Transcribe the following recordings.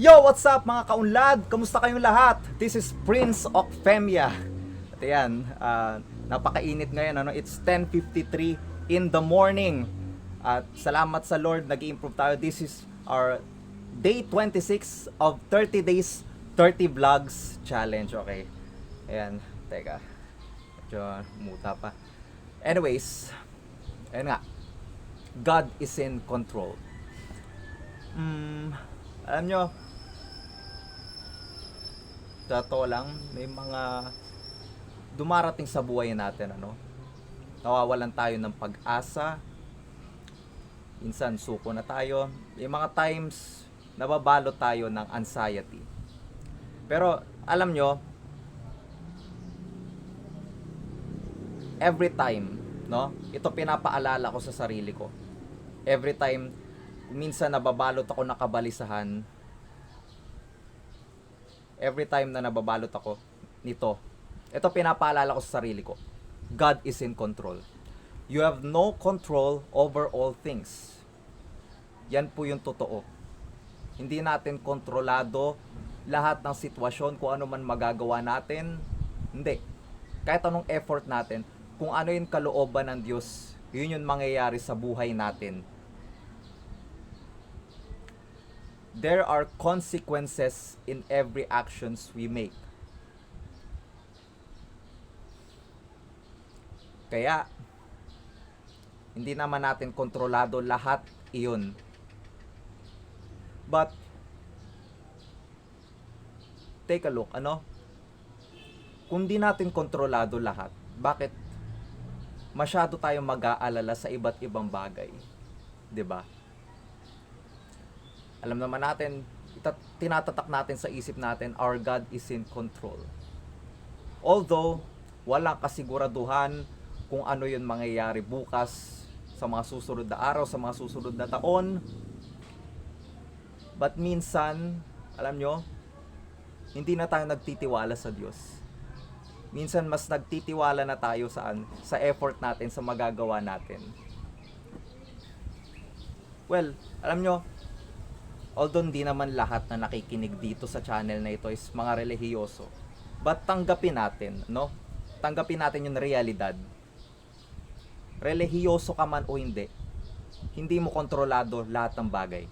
Yo, what's up mga kaunlad? Kamusta kayong lahat? This is Prince Ocfemia. At yan, ah, napakainit ngayon. Ano? It's 10.53 in the morning. At salamat sa Lord, nag improve tayo. This is our day 26 of 30 days, 30 vlogs challenge. Okay. Ayan, teka. Medyo muta pa. Anyways, ayun nga. God is in control. Hmm, alam nyo, totoo lang, may mga dumarating sa buhay natin, ano? Nawawalan tayo ng pag-asa. Minsan, suko na tayo. May mga times, nababalo tayo ng anxiety. Pero, alam nyo, every time, no? Ito pinapaalala ko sa sarili ko. Every time, minsan nababalot ako nakabalisahan, every time na nababalot ako nito, ito pinapaalala ko sa sarili ko. God is in control. You have no control over all things. Yan po yung totoo. Hindi natin kontrolado lahat ng sitwasyon, kung ano man magagawa natin. Hindi. Kahit anong effort natin, kung ano yung kalooban ng Diyos, yun yung mangyayari sa buhay natin. There are consequences in every actions we make. Kaya, hindi naman natin kontrolado lahat iyon. But, take a look, ano? Kung di natin kontrolado lahat, bakit masyado tayong mag-aalala sa iba't ibang bagay? ba? Alam naman natin, tinatatak natin sa isip natin, our God is in control. Although, walang kasiguraduhan kung ano yun mangyayari bukas, sa mga susunod na araw, sa mga susunod na taon. But minsan, alam nyo, hindi na tayo nagtitiwala sa Diyos. Minsan mas nagtitiwala na tayo saan? Sa effort natin, sa magagawa natin. Well, alam nyo, although hindi naman lahat na nakikinig dito sa channel na ito is mga relihiyoso, but tanggapin natin, no? Tanggapin natin yung realidad. Relihiyoso ka man o hindi, hindi mo kontrolado lahat ng bagay.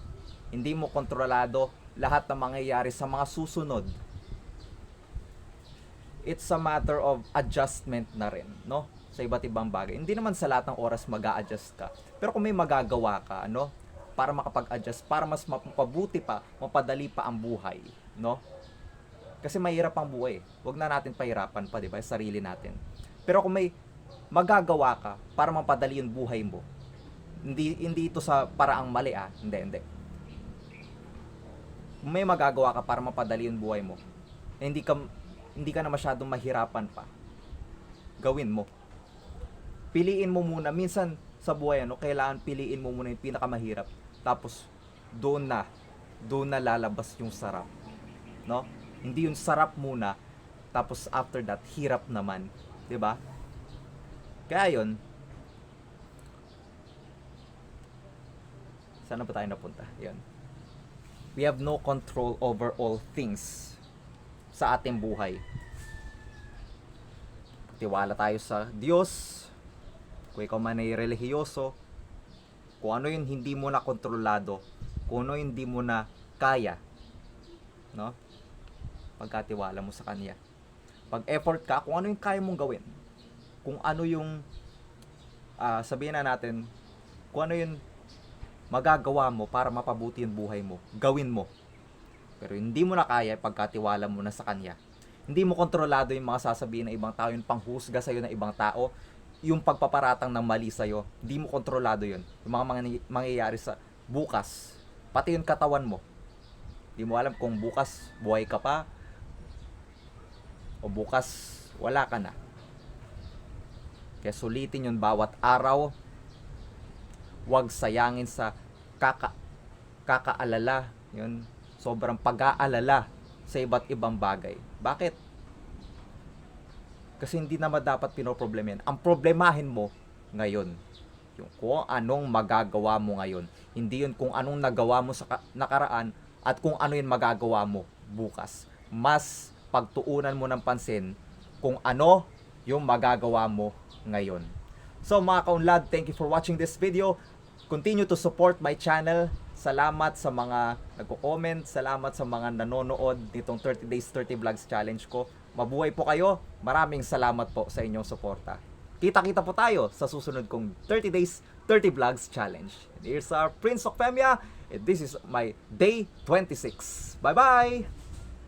Hindi mo kontrolado lahat ng mangyayari sa mga susunod. It's a matter of adjustment na rin, no? Sa iba't ibang bagay. Hindi naman sa lahat ng oras mag adjust ka. Pero kung may magagawa ka, ano? Para makapag-adjust, para mas mapabuti pa, mapadali pa ang buhay, no? Kasi mahirap ang buhay. Huwag na natin pahirapan pa, di ba? Sarili natin. Pero kung may magagawa ka para mapadali yung buhay mo, hindi hindi ito sa paraang mali ah. Hindi, hindi. Kung may magagawa ka para mapadali yung buhay mo, eh, hindi ka hindi ka na masyadong mahirapan pa. Gawin mo. Piliin mo muna minsan sa buhay ano, kailangan piliin mo muna yung pinakamahirap. Tapos doon na doon na lalabas yung sarap. No? Hindi yung sarap muna tapos after that hirap naman, 'di ba? Kaya 'yon, Saan na ba tayo napunta? Yun. We have no control over all things sa ating buhay. Tiwala tayo sa Diyos. Kung ikaw man ay relihiyoso, kung ano yung hindi mo na kontrolado, kung ano yung hindi mo na kaya, no? Pagkatiwala mo sa Kanya. Pag effort ka, kung ano yung kaya mong gawin, kung ano yung, ah, sabihin na natin, kung ano yung magagawa mo para mapabuti yung buhay mo, gawin mo. Pero hindi mo na kaya pagkatiwala mo na sa kanya. Hindi mo kontrolado yung mga sasabihin ng ibang tao, yung panghusga sa'yo ng ibang tao, yung pagpaparatang ng mali sa'yo. Hindi mo kontrolado yun. Yung mga mangy- mangyayari sa bukas, pati yung katawan mo. Hindi mo alam kung bukas buhay ka pa, o bukas wala ka na. Kaya sulitin yun bawat araw, huwag sayangin sa kaka kakaalala, yun, sobrang pag-aalala sa iba't ibang bagay. Bakit? Kasi hindi naman dapat pinoproblema yan. Ang problemahin mo ngayon. Yung kung anong magagawa mo ngayon. Hindi yun kung anong nagawa mo sa ka- nakaraan at kung ano yung magagawa mo bukas. Mas pagtuunan mo ng pansin kung ano yung magagawa mo ngayon. So mga kaunlad, thank you for watching this video. Continue to support my channel. Salamat sa mga nagko-comment, salamat sa mga nanonood nitong 30 Days 30 Vlogs Challenge ko. Mabuhay po kayo. Maraming salamat po sa inyong suporta. Kita-kita po tayo sa susunod kong 30 Days 30 Vlogs Challenge. And here's our Prince of Femia. And this is my day 26. Bye-bye!